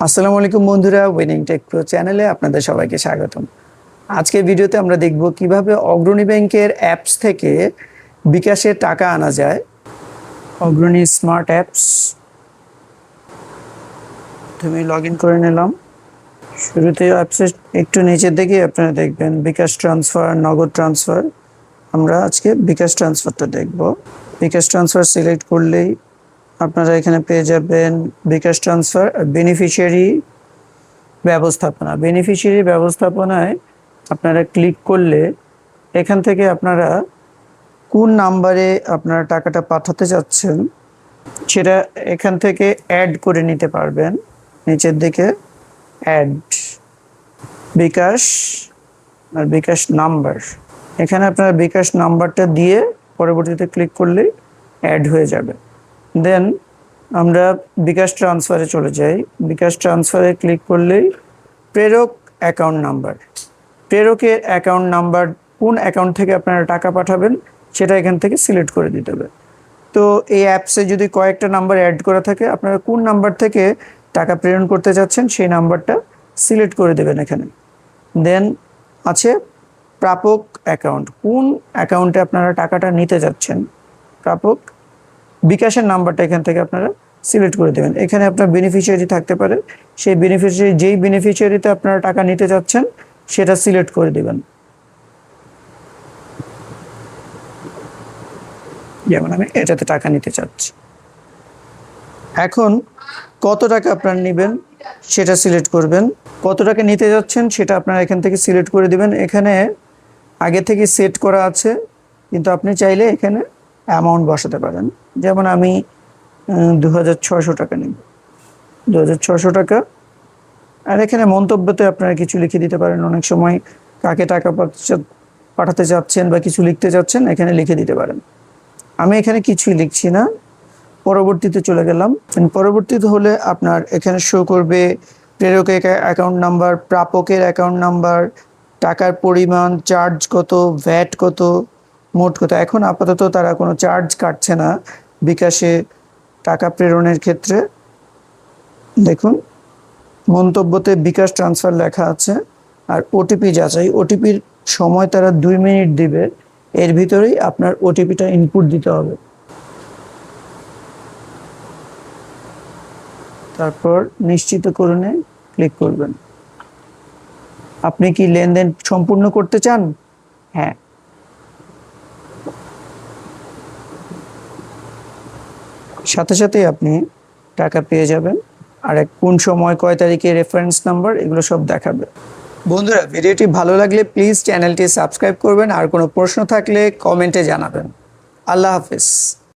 আসসালামু আলাইকুম বন্ধুরা উইনিং টেক প্রো চ্যানেলে আপনাদের সবাইকে স্বাগতম। আজকের ভিডিওতে আমরা দেখব কীভাবে অগ্রণী ব্যাংকের অ্যাপস থেকে বিকাশের টাকা আনা যায়। অগ্রণী স্মার্ট অ্যাপস তুমি লগ ইন করে নিলাম। শুরুতে অ্যাপসের একটু নিচের দিকে আপনারা দেখবেন বিকাশ ট্রান্সফার নগদ ট্রান্সফার আমরা আজকে বিকাশ ট্রান্সফারটা দেখব। বিকাশ ট্রান্সফার সিলেক্ট করলেই আপনারা এখানে পেয়ে যাবেন বিকাশ ট্রান্সফার বেনিফিশিয়ারি ব্যবস্থাপনা। বেনিফিশিয়ারি ব্যবস্থাপনায় আপনারা ক্লিক করলে এখান থেকে আপনারা কোন নাম্বারে আপনারা টাকাটা পাঠাতে চাচ্ছেন, সেটা এখান থেকে অ্যাড করে নিতে পারবেন। নিচের দিকে অ্যাড বিকাশ আর বিকাশ নাম্বার এখানে আপনারা বিকাশ নাম্বারটা দিয়ে পরবর্তীতে ক্লিক করলেই অ্যাড হয়ে যাবে। দেন আমরা বিকাশ ট্রান্সফারে চলে যাই। বিকাশ ট্রান্সফারে ক্লিক করলেই প্রেরক অ্যাকাউন্ট নাম্বার প্রেরকের অ্যাকাউন্ট নাম্বার কোন অ্যাকাউন্ট থেকে আপনারা টাকা পাঠাবেন, সেটা এখান থেকে সিলেক্ট করে দিতে হবে। তো এই অ্যাপসে যদি কয়েকটা নাম্বার অ্যাড করা থাকে, আপনারা কোন নাম্বার থেকে টাকা প্রেরণ করতে চাচ্ছেন সেই নাম্বারটা সিলেক্ট করে দেবেন এখানে। দেন আছে প্রাপক অ্যাকাউন্ট কোন অ্যাকাউন্টে আপনারা টাকাটা নিতে যাচ্ছেন? প্রাপক বিকাশের নাম্বারটা এখান থেকে আপনারা সিলেক্ট করে দেবেন। এখানে আপনার বেনিফিশিয়ারি থাকতে পারে। সেই বেনিফিশিয়ারি যেই বেনিফিশিয়ারিতে আপনারা টাকা নিতে যাচ্ছেন, সেটা সিলেক্ট করে দেবেন। যেমন আমি এটাতে টাকা নিতে চাচ্ছি। এখন কত টাকা আপনারা নেবেন সেটা সিলেক্ট করবেন। কত টাকা নিতে যাচ্ছেন সেটা আপনারা এখান থেকে সিলেক্ট করে দিবেন। এখানে আগে থেকে সেট করা আছে, কিন্তু আপনি চাইলে এখানে অ্যামাউন্ট বসাতে পারেন। যেমন আমি দু হাজার টাকা নেব। দু হাজার টাকা। আর এখানে মন্তব্যতে আপনারা কিছু লিখে দিতে পারেন। অনেক সময় কাকে টাকা পাঠা- পাঠাতে চাচ্ছেন বা কিছু লিখতে চাচ্ছেন এখানে লিখে দিতে পারেন। আমি এখানে কিছুই লিখছি না। পরবর্তীতে চলে গেলাম। পরবর্তীতে হলে আপনার এখানে শো করবে প্রেরকের অ্যাকাউন্ট নাম্বার প্রাপকের অ্যাকাউন্ট নাম্বার টাকার পরিমাণ চার্জ কত ভ্যাট কত মোট কথা, এখন আপাতত তারা কোনো চার্জ কাটছে না। বিকাশে টাকা প্রেরণের ক্ষেত্রে দেখুন, মন্তব্যতে বিকাশ ট্রান্সফার লেখা আছে আর ওটিপি যাচাই। ওটিপির সময় তারা দুই মিনিট দিবে, এর ভিতরেই আপনার ওটিপিটা ইনপুট দিতে হবে। তারপর নিশ্চিতকরণে ক্লিক করবেন। আপনি কি লেনদেন সম্পূর্ণ করতে চান? হ্যাঁ। সাথে সাথেই আপনি টাকা পেয়ে যাবেন। আর কোন সময়, কয় তারিখে রেফারেন্স নাম্বার এগুলো সব দেখাবে। বন্ধুরা, ভিডিওটি ভালো লাগলে প্লিজ চ্যানেলটি সাবস্ক্রাইব করবেন। আর কোনো প্রশ্ন থাকলে কমেন্টে জানাবেন। আল্লাহ হাফিজ।